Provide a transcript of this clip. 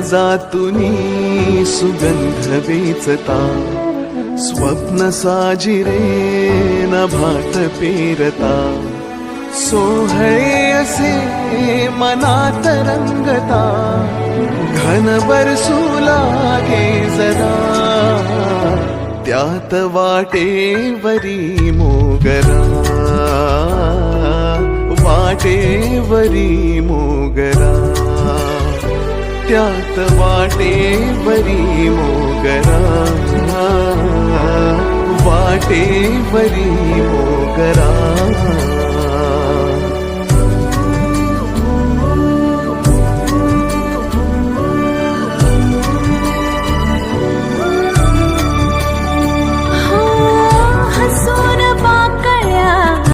जातुनी सुगंध वेचता स्वप्न साजिरे भाट पेरता. सोहळे असे मनात रंगता घन बरसू लागे जरा. त्यात वाटेवरी मोगरा वाटेवरी मोगरा. त्यात वाटेवरी मोगरा। वाटेवरी मोगरा।